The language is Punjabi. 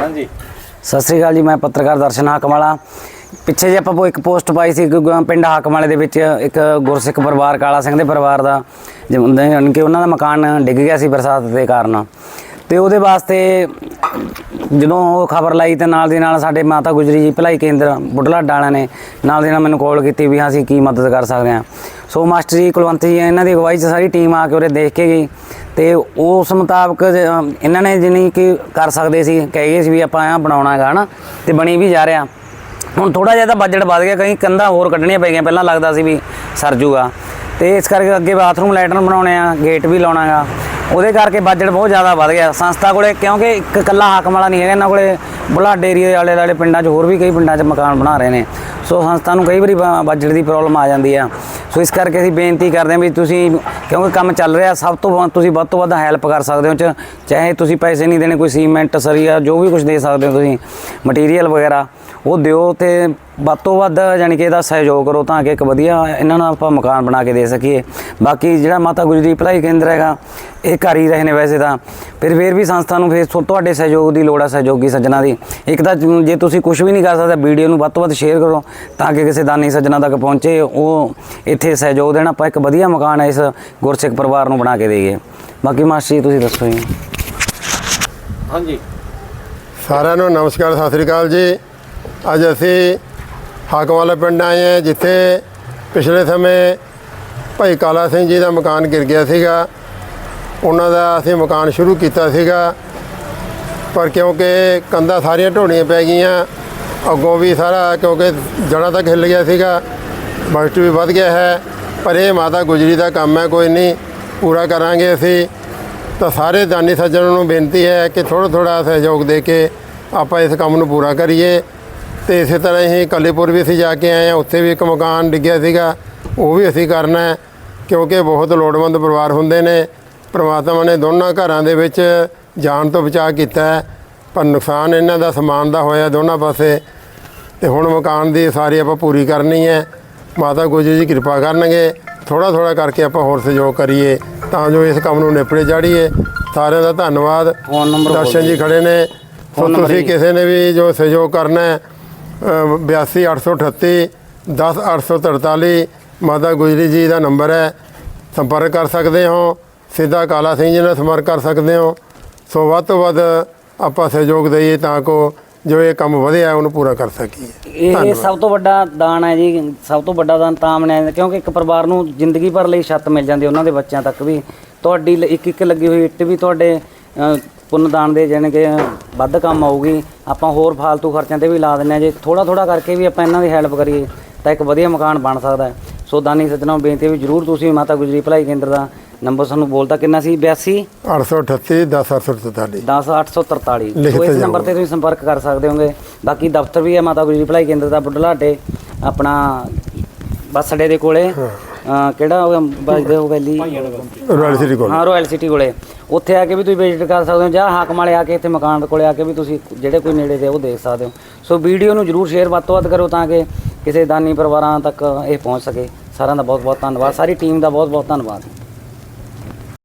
ਹਾਂਜੀ। ਸਤਿ ਸ੍ਰੀ ਅਕਾਲ ਜੀ, ਮੈਂ ਪੱਤਰਕਾਰ ਦਰਸ਼ਨ ਹਾਕਮ ਵਾਲਾ। ਪਿੱਛੇ ਜੇ ਆਪਾਂ ਇੱਕ ਪੋਸਟ ਪਾਈ ਸੀ ਪਿੰਡ ਹਾਕਮਾਲੇ ਦੇ ਵਿੱਚ, ਇੱਕ ਗੁਰਸਿੱਖ ਪਰਿਵਾਰ, ਕਾਲਾ ਸਿੰਘ ਦੇ ਪਰਿਵਾਰ ਦਾ, ਜਿਵੇਂ ਕਿ ਉਹਨਾਂ ਦਾ ਮਕਾਨ ਡਿੱਗ ਗਿਆ ਸੀ ਬਰਸਾਤ ਦੇ ਕਾਰਨ। ਤੇ ਉਹਦੇ ਵਾਸਤੇ ਜਦੋਂ ਉਹ ਖਬਰ ਲਾਈ ਤੇ ਨਾਲ ਦੀ ਨਾਲ ਸਾਡੇ ਮਾਤਾ ਗੁਜਰੀ ਜੀ, ਭਲਾਈ ਕੇਂਦਰ, ਬੁੱਢਲਾ ਡਾਲਾ ਨੇ, ਨਾਲ ਦੀ ਨਾਲ ਮੈਨੂੰ ਕਾਲ ਕੀਤੀ ਵੀ ਹਾਂ, ਅਸੀਂ ਕੀ ਮਦਦ ਕਰ ਸਕਦੇ ਹਾਂ। ਸੋ ਮਾਸਟਰ ਜੀ, ਕੁਲਵੰਤ ਜੀ, ਇਹਨਾਂ ਦੀ ਅਗਵਾਈ 'ਚ ਸਾਰੀ ਟੀਮ ਆ ਕੇ ਉਰੇ ਦੇਖ ਕੇ ਗਈ ਤੇ ਉਸ ਮੁਤਾਬਕ ਇਹਨਾਂ ਨੇ ਜਿੰਨੀ ਕਿ ਕਰ ਸਕਦੇ ਸੀ ਕਹੀਏ ਸੀ ਵੀ ਆਪਾਂ ਆ ਬਣਾਉਣਾ ਹੈਗਾ ਨਾ ਤੇ ਬਣੀ ਵੀ ਜਾ ਰਿਹਾ। ਹੁਣ ਥੋੜਾ ਜਿਹਾ ਤਾਂ ਬਜਟ ਵੱਧ ਗਿਆ, ਕਈ ਕੰਧਾਂ ਹੋਰ ਕੱਢਣੀਆਂ ਪੈ ਗਈਆਂ, ਪਹਿਲਾਂ ਲੱਗਦਾ ਸੀ ਵੀ ਸਰ ਜੂਗਾ। ਤੇ ਇਸ ਕਰਕੇ ਅੱਗੇ ਬਾਥਰੂਮ ਲੈਟਰਨ ਬਣਾਉਣੇ ਆ ਗੇਟ ਵੀ ਲਾਉਣਾਗਾ ਉਹਦੇ ਕਰਕੇ ਬਜਟ ਬਹੁਤ ਜ਼ਿਆਦਾ ਵੱਧ ਗਿਆ। ਸੰਸਥਾ ਕੋਲੇ, ਕਿਉਂਕਿ ਇੱਕ ਇਕੱਲਾ ਹਾਕਮ ਵਾਲਾ ਨਹੀਂ ਹੈਗਾ, ਇਹਨਾਂ ਕੋਲੇ ਬੁਢਲਾਡੇ ਏਰੀਏ ਦੇ ਆਲੇ ਦੁਆਲੇ ਪਿੰਡਾਂ 'ਚ ਹੋਰ ਵੀ ਕਈ ਪਿੰਡਾਂ 'ਚ ਮਕਾਨ ਬਣਾ ਰਹੇ ਨੇ। ਸੋ ਸੰਸਥਾ ਨੂੰ ਕਈ ਵਾਰੀ ਬਜਟ ਦੀ ਪ੍ਰੋਬਲਮ ਆ ਜਾਂਦੀ ਆ। ਸੋ ਇਸ ਕਰਕੇ ਅਸੀਂ ਬੇਨਤੀ ਕਰਦੇ ਹਾਂ ਵੀ ਤੁਸੀਂ, ਕਿਉਂਕਿ ਕੰਮ ਚੱਲ ਰਿਹਾ, ਸਭ ਤੋਂ ਵੱਧ ਤੁਸੀਂ ਵੱਧ ਤੋਂ ਵੱਧ ਹੈਲਪ ਕਰ ਸਕਦੇ ਹੋ ਚਾਹੇ ਤੁਸੀਂ ਪੈਸੇ ਨਹੀਂ ਦੇਣੇ, ਕੋਈ ਸੀਮੈਂਟ ਸਰੀਆ, ਜੋ ਵੀ ਕੁਝ ਦੇ ਸਕਦੇ ਹੋ ਤੁਸੀਂ ਮਟੀਰੀਅਲ ਵਗੈਰਾ। ਉਹ ਦਿਓ ਤੇ ਵੱਧ ਤੋਂ ਵੱਧ ਯਾਨੀ ਕਿ ਇਹਦਾ ਸਹਿਯੋਗ ਕਰੋ ਤਾਂ ਕਿ ਇੱਕ ਵਧੀਆ ਇਹਨਾਂ ਨੂੰ ਆਪਾਂ ਮਕਾਨ ਬਣਾ ਕੇ ਦੇ ਸਕੀਏ। ਬਾਕੀ ਜਿਹੜਾ ਮਾਤਾ ਗੁਜਰੀ ਭਲਾਈ ਕੇਂਦਰ ਹੈਗਾ ਇਹ ਘਰ ਹੀ ਰਹੇ ਨੇ ਵੈਸੇ ਤਾਂ। ਫਿਰ ਫਿਰ ਵੀ ਸੰਸਥਾ ਨੂੰ ਫਿਰ ਤੁਹਾਡੇ ਸਹਿਯੋਗ ਦੀ ਲੋੜ ਹੈ ਸਹਿਯੋਗੀ ਸੱਜਣਾ ਦੀ। ਇੱਕ ਤਾਂ ਜ- ਜੇ ਤੁਸੀਂ ਕੁਝ ਵੀ ਨਹੀਂ ਕਰ ਸਕਦੇ ਵੀਡੀਓ ਨੂੰ ਵੱਧ ਤੋਂ ਵੱਧ ਸ਼ੇਅਰ ਕਰੋ ਤਾਂ ਕਿ ਕਿਸੇ ਦਾਨੀ ਸੱਜਣਾ ਤੱਕ ਪਹੁੰਚੇ। ਉਹ ਇੱਥੇ ਸਹਿਯੋਗ ਦੇਣ ਆਪਾਂ ਇੱਕ ਵਧੀਆ ਮਕਾਨ ਹੈ ਇਸ ਗੁਰਸਿੱਖ ਪਰਿਵਾਰ ਨੂੰ ਬਣਾ ਕੇ ਦੇਈਏ। ਬਾਕੀ ਮਾਸਟਰ ਜੀ ਤੁਸੀਂ ਦੱਸੋ ਜੀ। ਹਾਂਜੀ। ਸਾਰਿਆਂ ਨੂੰ ਨਮਸਕਾਰ ਸਤਿ ਸ੍ਰੀ ਅਕਾਲ ਜੀ। ਅੱਜ ਅਸੀਂ ਹਾਕਮ ਪਿੰਡ ਆਏ ਹਾਂ, ਜਿੱਥੇ ਪਿਛਲੇ ਸਮੇਂ ਭਾਈ ਕਾਲਾ ਸਿੰਘ ਜੀ ਦਾ ਮਕਾਨ ਗਿਰ ਗਿਆ ਸੀਗਾ। ਉਹਨਾਂ ਦਾ ਅਸੀਂ ਮਕਾਨ ਸ਼ੁਰੂ ਕੀਤਾ ਸੀਗਾ। ਪਰ ਕਿਉਂਕਿ ਕੰਧਾਂ ਸਾਰੀਆਂ ਢੋਣੀਆਂ ਪੈ ਗਈਆਂ, ਅੱਗੋਂ ਵੀ ਸਾਰਾ ਕਿਉਂਕਿ ਜੜ੍ਹਾਂ ਤੱਕ ਹਿੱਲ ਗਿਆ ਸੀਗਾ ਬਜਟ ਵੀ ਵੱਧ ਗਿਆ ਹੈ। ਪਰ ਇਹ ਮਾਤਾ ਗੁਜਰੀ ਦਾ ਕੰਮ ਹੈ, ਕੋਈ ਨਹੀਂ, ਪੂਰਾ ਕਰਾਂਗੇ ਅਸੀਂ। ਤਾਂ ਸਾਰੇ ਦਾਨੀ ਸੱਜਣਾਂ ਨੂੰ ਬੇਨਤੀ ਹੈ ਕਿ ਥੋੜਾ ਥੋੜਾ ਸਹਿਯੋਗ ਦੇ ਕੇ ਆਪਾਂ ਇਸ ਕੰਮ ਨੂੰ ਪੂਰਾ ਕਰੀਏ। ਤੇ ਇਸੇ ਤਰ੍ਹਾਂ ਹੀ ਕੱਲੇਪੁਰ ਵੀ ਅਸੀਂ ਜਾ ਕੇ ਆਏ ਹਾਂ। ਉੱਥੇ ਵੀ ਇੱਕ ਮਕਾਨ ਡਿੱਗਿਆ ਸੀਗਾ। ਉਹ ਵੀ ਅਸੀਂ ਕਰਨਾ ਹੈ ਕਿਉਂਕਿ ਬਹੁਤ ਲੋੜਵੰਦ ਪਰਿਵਾਰ ਹੁੰਦੇ ਨੇ। ਪ੍ਰਮਾਤਮਾ ਨੇ ਦੋਨਾਂ ਘਰਾਂ ਦੇ ਵਿੱਚ ਜਾਨ ਤੋਂ ਬਚਾਅ ਕੀਤਾ ਹੈ। ਪਰ ਨੁਕਸਾਨ ਇਹਨਾਂ ਦਾ ਸਮਾਨ ਦਾ ਹੋਇਆ ਦੋਨਾਂ ਪਾਸੇ। ਤੇ ਹੁਣ ਮਕਾਨ ਦੀ ਸਾਰੀ ਆਪਾਂ ਪੂਰੀ ਕਰਨੀ ਹੈ। ਮਾਤਾ ਗੁਜਰੀ ਜੀ ਕਿਰਪਾ ਕਰਨਗੇ। ਥੋੜਾ ਥੋੜਾ ਕਰਕੇ ਆਪਾਂ ਹੋਰ ਸਹਿਯੋਗ ਕਰੀਏ ਤਾਂ ਜੋ ਇਸ ਕੰਮ ਨੂੰ ਨਿਪੜੇ ਚਾੜੀਏ ਸਾਰਿਆਂ ਦਾ ਧੰਨਵਾਦ। ਫੋਨ ਨੰਬਰ ਬੋਲ ਦਰਸ਼ਨ ਜੀ ਖੜੇ ਨੇ। ਸੋ ਤੁਸੀਂ। ਕਿਸੇ ਨੇ ਵੀ ਜੋ ਸਹਿਯੋਗ ਕਰਨਾ ਹੈ 82838 10843 ਮਾਤਾ ਗੁਜਰੀ ਜੀ ਦਾ ਨੰਬਰ ਹੈ ਸੰਪਰਕ ਕਰ ਸਕਦੇ ਹੋ ਸਿੱਧਾ ਕਾਲਾ ਸਿੰਘ ਜੀ ਨਾਲ ਸੰਪਰਕ ਕਰ ਸਕਦੇ ਹੋ। ਸੋ ਵੱਧ ਤੋਂ ਵੱਧ ਆਪਾਂ ਸਹਿਯੋਗ ਦਈਏ ਤਾਂ ਕੋ ਜੋ ਇਹ ਕੰਮ ਵਧਿਆ ਉਹਨੂੰ ਪੂਰਾ ਕਰ ਸਕੀਏ। ਇਹ ਸਭ ਤੋਂ ਵੱਡਾ ਦਾਨ ਹੈ ਜੀ ਸਭ ਤੋਂ ਵੱਡਾ ਦਾਨ ਤਾਂ ਮੰਨਿਆ ਜਾਂਦਾ ਕਿਉਂਕਿ ਇੱਕ ਪਰਿਵਾਰ ਨੂੰ ਜ਼ਿੰਦਗੀ ਭਰ ਲਈ ਛੱਤ ਮਿਲ ਜਾਂਦੀ ਉਹਨਾਂ ਦੇ ਬੱਚਿਆਂ ਤੱਕ ਵੀ। ਤੁਹਾਡੀ ਇੱਕ ਇੱਕ ਲੱਗੀ ਹੋਈ ਇੱਟ ਵੀ ਤੁਹਾਡੇ ਅ, ਪੁੰਨ ਦਾਨ ਦੇ ਜਾਣੀ ਕਿ ਵੱਧ ਕੰਮ ਆਊਗੀ ਆਪਾਂ ਹੋਰ ਫਾਲਤੂ ਖਰਚਿਆਂ ਤੇ ਵੀ ਲਾ ਦਿੰਨੇ ਆ ਜੇ ਥੋੜਾ ਥੋੜਾ ਕਰਕੇ ਵੀ ਆਪਾਂ ਇਹਨਾਂ ਦੀ ਹੈਲਪ ਕਰੀਏ ਤਾਂ ਇੱਕ ਵਧੀਆ ਮਕਾਨ ਬਣ ਸਕਦਾ ਹੈ। ਸੋ ਦਾਨੀ ਸੱਜਣਾਂ ਬੇਨਤੀ ਵੀ ਜਰੂਰ ਤੁਸੀਂ ਮਾਤਾ ਗੁਜਰੀ ਭਲਾਈ ਕੇਂਦਰ ਦਾ ਨੰਬਰ ਸਾਨੂੰ ਬੋਲਤਾ ਕਿੰਨਾ ਸੀ? 82 838 10843 10843 ਲਿਖ ਸੋ ਇਸ ਨੰਬਰ ਤੇ ਤੁਸੀਂ ਸੰਪਰਕ ਕਰ ਸਕਦੇ ਹੋਗੇ। ਬਾਕੀ ਦਫ਼ਤਰ ਵੀ ਹੈ ਮਾਤਾ ਗੁਜਰੀ ਭਲਾਈ ਕੇਂਦਰ ਦਾ ਬੁੱਢਲਾਡੇ ਆਪਣਾ ਬੱਸ ਅੱਡੇ ਦੇ ਕੋਲੇ। ਅਹ ਕਿਹੜਾ ਉਹ ਵੱਜਦੇ ਉਹ ਵੈਲੀ ਰਾਇਲ ਸਿਟੀ ਕੋਲ ਹਾਂ ਰਾਇਲ ਸਿਟੀ ਕੋਲੇ ਉੱਥੇ ਆ ਕੇ ਵੀ ਤੁਸੀਂ ਵਿਜ਼ਿਟ ਕਰ ਸਕਦੇ ਹੋ ਜਾਂ ਹਾਕਮ ਵਾਲੇ ਆ ਕੇ ਇੱਥੇ ਮਕਾਨ ਦੇ ਕੋਲੇ ਆ ਕੇ ਵੀ ਤੁਸੀਂ ਜਿਹੜੇ ਕੋਈ ਨੇੜੇ ਦੇ ਉਹ ਦੇਖ ਸਕਦੇ ਹੋ। ਸੋ ਵੀਡੀਓ ਨੂੰ ਜਰੂਰ ਸ਼ੇਅਰ ਵੱਧ ਤੋਂ ਵੱਧ ਕਰੋ ਤਾਂ ਕਿ ਕਿਸੇ ਦਾਨੀ ਪਰਿਵਾਰਾਂ ਤੱਕ ਇਹ ਪਹੁੰਚ ਸਕੇ। ਸਾਰਿਆਂ ਦਾ ਬਹੁਤ ਬਹੁਤ ਧੰਨਵਾਦ। ਸਾਰੀ ਟੀਮ ਦਾ ਬਹੁਤ ਬਹੁਤ ਧੰਨਵਾਦ।